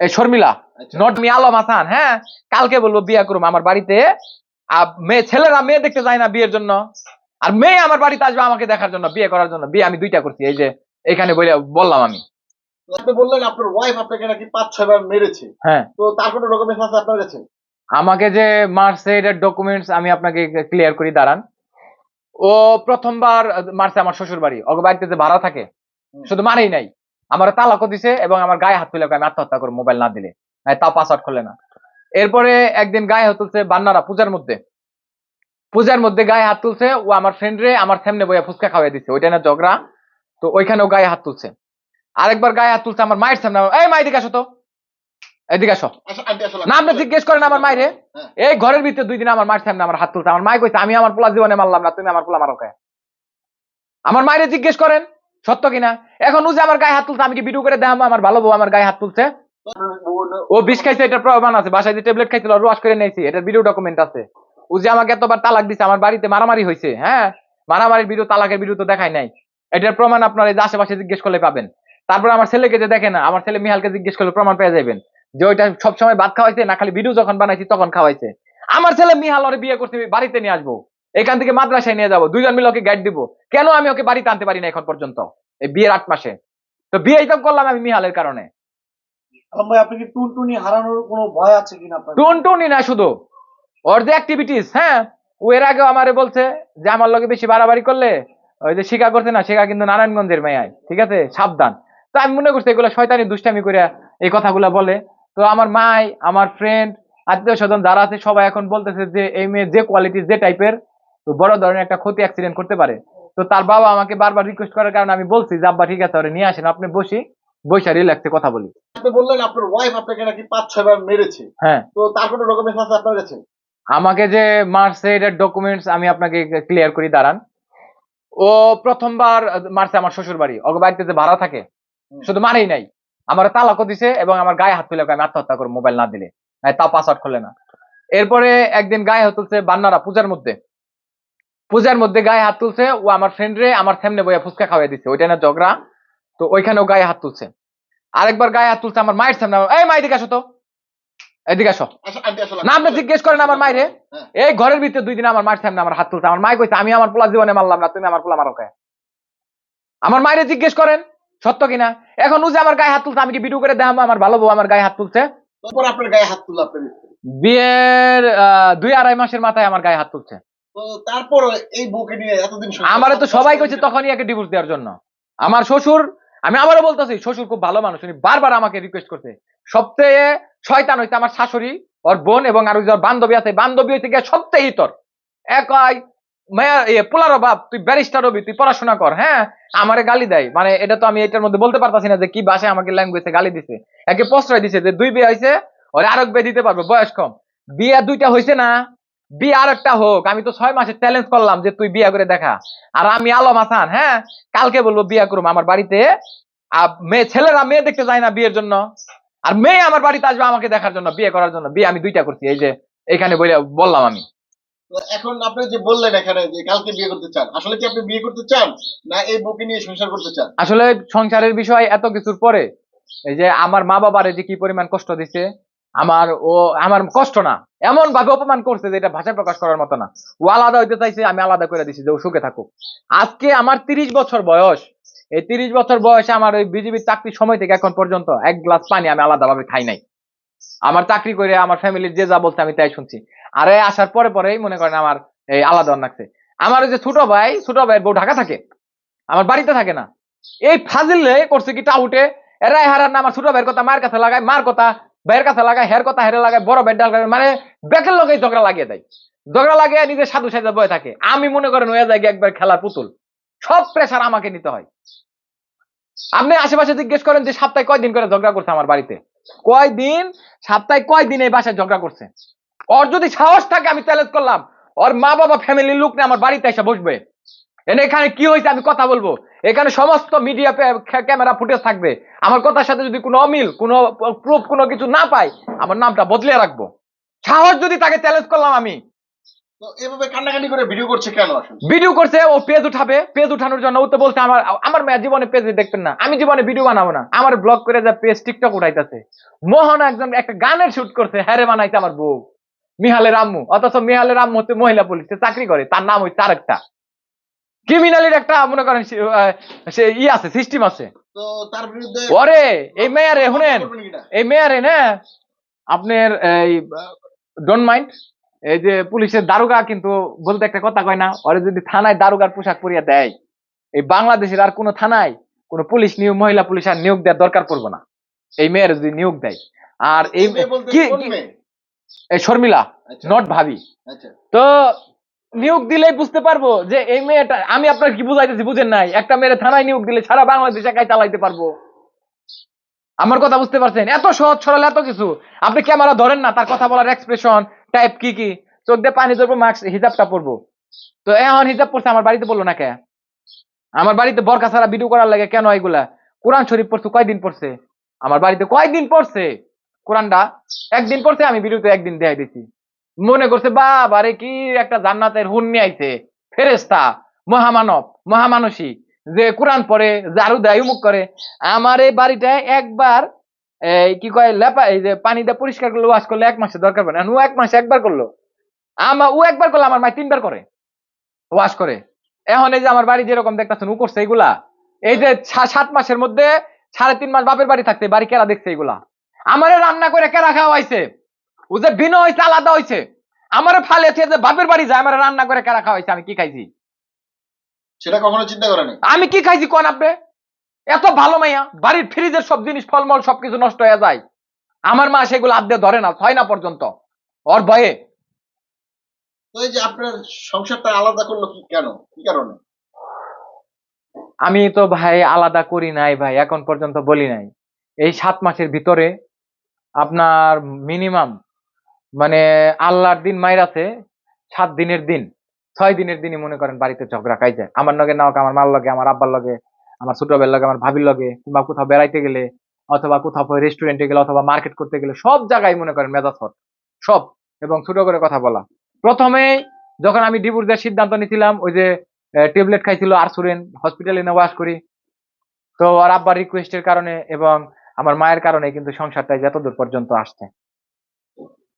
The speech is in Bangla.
এই শর্মিলা আচ্ছা। নট মি আলম হাসান হ্যাঁ? কালকে বলব বিয়ে করুম আমার বাড়িতে। আর মেয়ে ছেলেরা মেয়ে দেখতে যায় না বিয়ের জন্য। আর মেয়ে আমার বাড়িতে আসবে আমাকে দেখার জন্য বিয়ে করার জন্য। বিয়ে আমি দুইটা করছি এই যে এখানে বলে বললাম আমি। আপনি বললেন আপনার ওয়াইফ আপনাকে নাকি পাঁচ ছয় বার মেরেছে। হ্যাঁ। তো তার কোনো ডকুমেন্টস আছে আপনার কাছে? আমাকে যে মারছে এটার ডকুমেন্টস আমি আপনাকে ক্লিয়ার করি দাঁড়ান। ও প্রথমবার মারছে আমার শ্বশুর বাড়ি ওর বাড়িতে যে ভাড়া থাকে শুধু মারেই নাই। আমার তালাকও দিছে এবং আমার গায়ে হাত তুলে আমি আত্মহত্যা করব মোবাইল না দিলে। হ্যাঁ, তাও পাসওয়ার্ড খুলে না। এরপরে একদিন গায়ে হাত তুলছে বান্নারা পূজার মধ্যে। পূজার মধ্যে গায়ে হাত তুলছে ও আমার ফ্রেন্ড রে আমার সামনে বইয়া ফুচকা খাওয়াই দিচ্ছে ওইটা না ঝগড়া। তো ওইখানেও গায়ে হাত তুলছে। আরেকবার গায়ে হাত তুলছে আমার মায়ের সামনে। এই মাই দিকে আসো তো। এদিকে আসো। না আপনি জিজ্ঞেস করেন আমার মায়েরে হ্যাঁ। এই ঘরের ভিতরে দুই দিন আমার মায়ের সামনে আমার হাত তুলছে। আমার মায় কইছে আমি আমার পোলা জীবনে মারলাম না তুমি আমার পোলা মারো কে? আমার মায়েরে জিজ্ঞেস করেন। সত্য কিনা? এখন ও যে আমার গায়ে হাত তুলছে, আমি কি ভিডিও করে দেখাবো? আমার ভালো বউ আমার গায়ে হাত তুলছে? ও বিষ খাইছে, এটার প্রমাণ আছে। বাসায় যে ট্যাবলেট খাইছিল রস করে নিয়েছি। এটার ভিডিও ডকুমেন্ট আছে। ও যে আমাকে এতবার তালাক দিছে, আমার বাড়িতে মারামারি হয়েছে হ্যাঁ? মারামারির ভিডিও তালাকের ভিডিও তো দেখাই নাই। এটার প্রমাণ আপনার যে আশেপাশে জিজ্ঞেস করলে পাবেন। তারপর আমার ছেলেকে যে দেখে না, আমার ছেলে মিহালকে জিজ্ঞেস করলে প্রমাণ পেয়ে যাবেন যে ওইটা সবসময় ভাত খাওয়াইছে, না খালি ভিডিও যখন বানাইছি, তখন খাওয়াইছে। আমার ছেলে মিহাল ওরে বিয়ে করতে বাড়িতে নিয়ে আসব। এখান থেকে মাদ্রাসায় নিয়ে যাব। দুইজন মিলে ওকে গাইড দিব। কেন আমি ওকে বাড়িতে আনতে পারি না এখন পর্যন্ত? এই বিয়ের আট মাসে। তো বিয়ে তো করলাম আমি মিহালের কারণে। টুনটুনি না শুধু। ওর যে অ্যাক্টিভিটিস হ্যাঁ? ও এর আগেও আমারে বলছে যে আমার লগে বেশি বাড়াবাড়ি করলে ওই যে শিকা করছে না শিকা কিন্তু নারায়ণগঞ্জের মেয়াই ঠিক আছে? সাবধান। তো আমি মনে করছি এগুলো শয়তানি দুষ্টামি করে এই কথাগুলো বলে। তো আমার মাই আমার ফ্রেন্ড আত্মীয় স্বজন যারা আছে সবাই এখন বলতেছে যে এই মেয়ে যে কোয়ালিটি যে টাইপের তো বড় ধরনের একটা ক্ষতি অ্যাক্সিডেন্ট করতে পারে। তো তার বাবা আমাকে বারবার রিকোয়েস্ট করার কারণে আমি বলছি যে আব্বা ঠিক আছে ওরে নিয়ে আসেন আপনি বসি বৈশা রিল্যাক্সে কথা বলি। আপনি বললেন আপনার ওয়াইফ আপনাকে নাকি পাঁচ ছয় বার মেরেছে। হ্যাঁ। তো তার কোনো ডকুমেন্টস আছে আপনার কাছে? আমাকে যে মারছে এটার ডকুমেন্টস আমি আপনাকে ক্লিয়ার করি দাঁড়ান। ও প্রথমবার মার্সে আমার শ্বশুর বাড়ি ওর বাড়িতে যে ভাড়া থাকে শুধু মারেই নাই আমার তালাকও দিছে এবং আমার গায়ে হাত তুলে আমি আত্মহত্যা করব মোবাইল না দিলে তাও পাসওয়ার্ড খুলে না। এরপরে একদিন গায়ে হাত তুলছে বান্নারা পূজার মধ্যে। পূজার মধ্যে গায়ে হাত তুলছে ও আমার ফ্রেন্ড রে আমার সামনে বইয়া ফুচকা খাওয়াই দিচ্ছে ওইটা না ঝগড়া। তো ওইখানেও গায়ে হাত তুলছে। আরেকবার গায়ে হাত তুলছে আমার মায়ের সামনে। এই মাই দিকে আসো তো। এদিকে আসো। না আপনি জিজ্ঞেস করেন আমার মায়েরে। হ্যাঁ। এই ঘরের ভিতরে দুই দিন আমার মায়ের সামনে আমার হাত তুলছে। আমার মায় কইছে আমি আমার পোলা জীবনে মারলাম না তুমি আমার পোলা মারো কে? আমার মায়েরে জিজ্ঞেস করেন সত্য কিনা? এখন ও যে আমার গায়ে হাত তুলছে আমি কি ভিডিও করে দেখাবো? আমার ভালো বউ আমার গায়ে হাত তুলছে। তারপর আপনার গায়ে হাত তুললো আপনার বিয়ের আহ, দুই আড়াই মাসের মাথায় আমার গায়ে হাত তুলছে। তো এই বউকে নিয়ে এতদিন আমারে তো সবাই কইছে তখনই একে ডিভোর্স দেওয়ার জন্য। আমার শ্বশুর আমি আবারও বলতেছি শ্বশুর খুব ভালো মানুষ উনি বারবার আমাকে রিকোয়েস্ট করছে। শয়তান হইছে আমার শাশুড়ি ওর বোন এবং আর ওই যে ওর বান্ধবী আছে বান্ধবী হইতে গিয়ে একই পোলারো বাপ তুই ব্যারিস্টার হবি তুই পড়াশোনা কর হ্যাঁ? আমারে গালি দেয়। মানে এটা তো আমি এটার মধ্যে বলতে পারতাছি না যে কি ভাষায় আমাকে ল্যাঙ্গুয়েজে গালি দিছে। একে প্রশ্রয় দিছে যে দুই বিয়ে হয়েছে ওর আরেক বিয়ে দিতে পারবে বয়স কম। বিয়ে দুইটা হয়েছে না? বিয়ে আর একটা হোক আমি তো ছয় মাসের চ্যালেঞ্জ করলাম যে তুই বিয়ে করে দেখা। আর আমি আলম হাসান হ্যাঁ? কালকে বলব বিয়ে করুম আমার বাড়িতে। আর মেয়ে ছেলেরা মেয়ে দেখতে যায় না বিয়ের জন্য। আর মেয়ে আমার বাড়িতে আসবে আমাকে দেখার জন্য বিয়ে করার জন্য। বিয়ে আমি দুইটা করছি এই যে এখানে বলে বললাম আমি। এখন আপনি যে বললেন এখানে যে কালকে বিয়ে করতে চান আসলে কি আপনি বিয়ে করতে চান না এই বউকে নিয়ে সংসার করতে চান? আসলে সংসারের বিষয় এত কিছুর পরে এই যে আমার মা বাবারে যে কি পরিমাণ কষ্ট দিছে আমার ও আমার কষ্ট না। এমন ভাবে অপমান করছে যে এটা ভাষায় প্রকাশ করার মতো না। ও আলাদা হইতে চাইছে, আমি আলাদা করে দিছি যে ও সুখে থাকুক। আজকে আমার তিরিশ বছর বয়স। এই তিরিশ বছর বয়সে আমার ওই বিজিবির চাকরির সময় থেকে এখন পর্যন্ত এক গ্লাস পানি আমি আলাদাভাবে খাই নাই। আমার চাকরি করে আমার ফ্যামিলির যে যা বলছে আমি তাই শুনছি। আরে আসার পরে পরেই মনে করেন আমার এই আলাদা লাগছে। আমার ওই যে ছোট ভাই, ছোট ভাইয়ের বউ ঢাকা থাকে, আমার বাড়িতে থাকে না। এই ফাজিলে করছে কি টাউটে? এরাই হারার না আমার ছোট ভাইয়ের কথা মার কাছে লাগায়, মার কথা ভাইয়ের কাছে লাগায়, হের কথা হেরে লাগায়, বড় ভাইয়ের ডাল মানে বেকের লোকে ঝগড়া লাগিয়ে দেয়। ঝগড়া লাগিয়ে নিজে সাধু সাজা বয়ে থাকে। আমি মনে করেন হয়ে যায় একবার খেলার পুতুল। সব প্রেশার আমাকে নিতে হয়। আপনি আশেপাশে জিজ্ঞেস করেন যে, সপ্তাহে কয়দিন করে ঝগড়া করছে আমার বাড়িতে? কয়দিন সপ্তাহে কয়দিন এই বাসায় ঝগড়া করছে? ওর যদি সাহস থাকে, আমি চ্যালেঞ্জ করলাম। ওর মা বাবা ফ্যামিলির লোক নিয়ে আমার বাড়িতে এসে বসবে। এখানে কি হয়েছে আমি কথা বলব? এখানে সমস্ত মিডিয়া ক্যামেরা ফুটেজ থাকবে। আমার কথার সাথে যদি কোনো অমিল কোনো প্রুফ কোনো কিছু না পাই আমার নামটা বদলে রাখব। সাহস যদি তাকে চ্যালেঞ্জ করলাম আমি। তো এভাবে কান্নাকাটি করে ভিডিও করছে কেন ভিডিও করছে ও পেজ উঠাবে। পেজ উঠানোর জন্য ও তো বলছে আমার আমার মেয়ে জীবনে পেজ দেখবেন না। আমি জীবনে ভিডিও বানাবো না। আমার ব্লগ করে যা পেজ টিকটক উঠাইতেছে। মোহন একজন একটা গানের শুট করছে হ্যারে বানাইছে আমার বউ। মিহালের আম্মু। অথচ মিহালের আম্মু হচ্ছে মহিলা পুলিশে চাকরি করে। তার নাম হচ্ছে আরেকটা। ক্রিমিনালের একটা মনে করেন সে- ই আছে সিস্টেম আছে। ওরে এই মেয়ারে শুনেন এই মেয়ারে না আপনার এই ডোন্ট মাইন্ড এই যে পুলিশের দারোগা কিন্তু বলতে একটা কথা কয় না ওরে যদি থানায় দারোগার পোশাক পরিয়ে দেয় এই বাংলাদেশের আর কোনো থানায় কোনো পুলিশ নিয়োগ মহিলা পুলিশ আর নিয়োগ দেওয়ার দরকার পড়বে না। এই মেয়ের যদি নিয়োগ দেয়। আর এই কি শর্মিলা আচ্ছা, নট ভাবি। আচ্ছা। তো নিয়োগ দিলেই বুঝতে পারব যে এই মেয়েটা, আমি আপনার কি বুঝাইতেছি বুঝেন নাই? একটা মেয়ের থানায় নিয়োগ দিলে সারা বাংলাদেশ একাই চালাইতে পারব। আমার কথা বুঝতে পারছেন? এত সহজ সরল এত কিছু। আপনি ক্যামেরা ধরেন না, তার কথা বলার এক্সপ্রেশন টাইপ কি কি? চোখ দিয়ে পানি ধরবো মাস্ক হিজাবটা পরবো। তো এখন হিজাব পড়ছে আমার বাড়িতে বলল না কে? আমার বাড়িতে বরকা ছাড়া ভিডিও করার লাগে কেন এগুলা কোরআন শরীফ পড়ছে, কয়দিন পড়ছে? আমার বাড়িতে কয়দিন পড়ছে? কোরআনটা একদিন পড়ছে, আমি ভিডিওতে একদিন দেয় দিছি। মনে করছে বাবা রে কি একটা জান্নাতের হুন্নি আইছে। ফেরেস্তা মহামানব মহামানসী যে কোরআন পড়ে জারু দেয়, উমুক করে। আমার এই বাড়িটায় একবার, এই কি কয়, লেপা, এই যে পানি দিয়ে পরিষ্কার করলে, ওয়াশ করলে, এক মাসে দরকার পড়ে ও এক মাসে একবার করল। আমার ও একবার করল, আমার মায় তিনবার করে ওয়াশ করে। এখন এই যে আমার বাড়ি যেরকম দেখতেছেন, ও করছে এগুলা এই যে সাত মাসের মধ্যে সাড়ে তিন মাস বাপের বাড়ি থাকতে বাড়ি কেরা দেখছে এগুলা আমারে রান্না করে কেরা খাওয়া হয়েছে ও যে ভিন্ন হয়েছে আলাদা হয়েছে আমারে ফালে যে বাপের বাড়ি যায় আমার রান্না করে কেরা খাওয়াইছে আমি কি খাইছি? সেটা কখনো চিন্তা করে নাই? আমি কি খাইছি কোন আপনি? এত ভালো মাইয়া বাড়ির ফ্রিজের সব জিনিস ফলমল সবকিছু নষ্ট হয়ে যায়। আমার মা সেগুলো আদ্যে ধরে না হয় না পর্যন্ত। ওর ভয়ে। তো এই যে আপনার সংসারটা আলাদা করল কি কেন? কি কারণে? আমি তো ভাই আলাদা করি নাই ভাই এখন পর্যন্ত বলি নাই। এই সাত মাসের ভিতরে আপনার মিনিমাম মানে আল্লাহর দিন মায়ের আছে, সাত দিনের দিন, ছয় দিনের দিনই মনে করেন বাড়িতে ঝগড়া যায়। আমার লগে না হোক, আমার মার লগে, আমার আব্বার লগে, আমার ছোট ভাইয়ের লগে, আমার ভাবির লগে, কিংবা কোথাও বেড়াইতে গেলে, অথবা কোথাও রেস্টুরেন্টে গেলে, অথবা মার্কেট করতে গেলে, সব জায়গায় মনে করেন মেজাজ হট। সব। এবং ছোট করে কথা বলা। প্রথমে যখন আমি ডিভোর্স দেওয়ার সিদ্ধান্ত নিয়েছিলাম ওই যে ট্যাবলেট খাইছিল আরসুরেন হসপিটালে এনে ওয়াশ করি। তো আর আব্বার রিকোয়েস্টের কারণে এবং আমার মায়ের কারণে কিন্তু সংসারটা যতদূর পর্যন্ত আসছে।